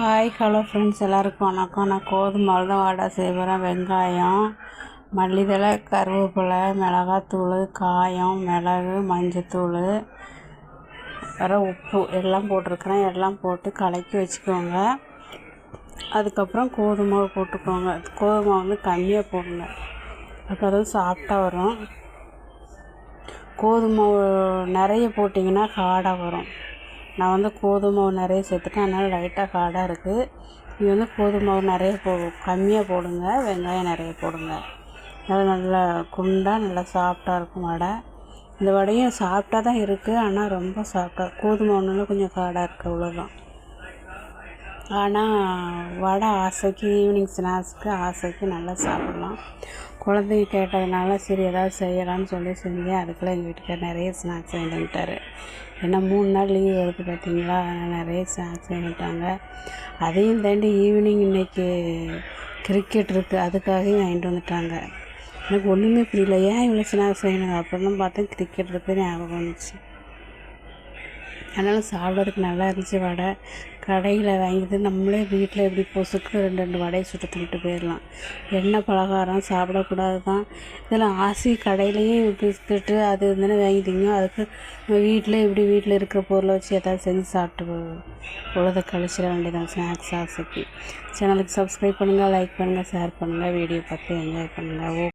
Hi hello friends எல்லாருக்கும் வணக்கம். நான் கோதுமை தான் வடை செய்வேன் வெங்காயம் மல்லித்தழை கருவேப்பிலை மிளகாத்தூள் காயம் மிளகு மஞ்சத்தூள் வேறு உப்பு எல்லாம் போட்டிருக்கிறேன். எல்லாம் போட்டு கலக்கி வச்சுக்கோங்க. அதுக்கப்புறம் கோதுமை போட்டுக்கோங்க. கோதுமை வந்து கம்மியாக போடுங்க அப்போ தான் சாஃப்டாக வரும். கோதுமை நிறைய போட்டிங்கன்னா ஹார்டாக வரும். நான் வந்து கோதுமை மாவு நிறைய சேர்த்துட்டேன். அதனால் லைட்டாக காடாக இருக்குது நீங்கள் வந்து கோதுமை மாவு நிறைய போ கம்மியாக போடுங்க. வெங்காயம் நிறைய போடுங்க. நல்லா நல்லா குண்டாக நல்லா சாஃப்டாக இருக்கும் வடை. இந்த வடையும் சாஃப்டாக தான் இருக்குது ஆனால் ரொம்ப சாஃப்டாக கோதுமை ஒன்றுல கொஞ்சம் காடாக இருக்குது அவ்வளோதான் ஆனால் வடை ஆசைக்கு ஈவினிங் ஸ்நாக்ஸ்க்கு ஆசைக்கு நல்லா சாப்பிட்லாம். குழந்தைங்க கேட்டதுனால சரி ஏதாவது செய்யலாம்னு சொல்லி செஞ்சேன். அதுக்குள்ளே எங்கள் வீட்டுக்கார் நிறைய ஸ்நாக்ஸ் வாங்கிட்டு ஏன்னா மூணு நாள் லீவ் வருது பார்த்தீங்களா அதனால் நிறைய ஸ்நாக்ஸ் வாங்கிட்டாங்க அதையும் தாண்டி ஈவினிங் இன்றைக்கி கிரிக்கெட் இருக்குது அதுக்காகவும் வாங்கிட்டு வந்துட்டாங்க. எனக்கு ஒன்றுமே புரியல. ஏன் இவ்வளோ ஸ்நாக்ஸ் வாங்கினாங்க அப்புறம் தான் பார்த்தேன் கிரிக்கெட் இருக்குது ஞாபகம் வந்துச்சு. அதனால் சாப்பிட்றதுக்கு நல்லா இருந்துச்சு வடை. கடையில் வாங்கிட்டு நம்மளே வீட்டில் எப்படி பொசுக்கு ரெண்டு ரெண்டு வடையை சுட்டு தின்ட்டு போயிடலாம் எண்ணெய் பலகாரம் சாப்பிடக்கூடாது தான் இதில் ஆசி கடையிலையும் பிஸ்கட்டு அது இதுன்னு வாங்கிட்டீங்க அதுக்கு வீட்டில் இப்படி வீட்டில் இருக்கிற பொருளை வச்சு எதாவது செஞ்சு சாப்பிட்டு பொழுதை கழிச்சிட வேண்டியதான் ஸ்நாக்ஸ் ஆசைக்கு. சேனலுக்கு சப்ஸ்கிரைப் பண்ணுங்கள் லைக் பண்ணுங்கள் ஷேர் பண்ணுங்கள் வீடியோ பார்த்து என்ஜாய் பண்ணுங்கள் ஓ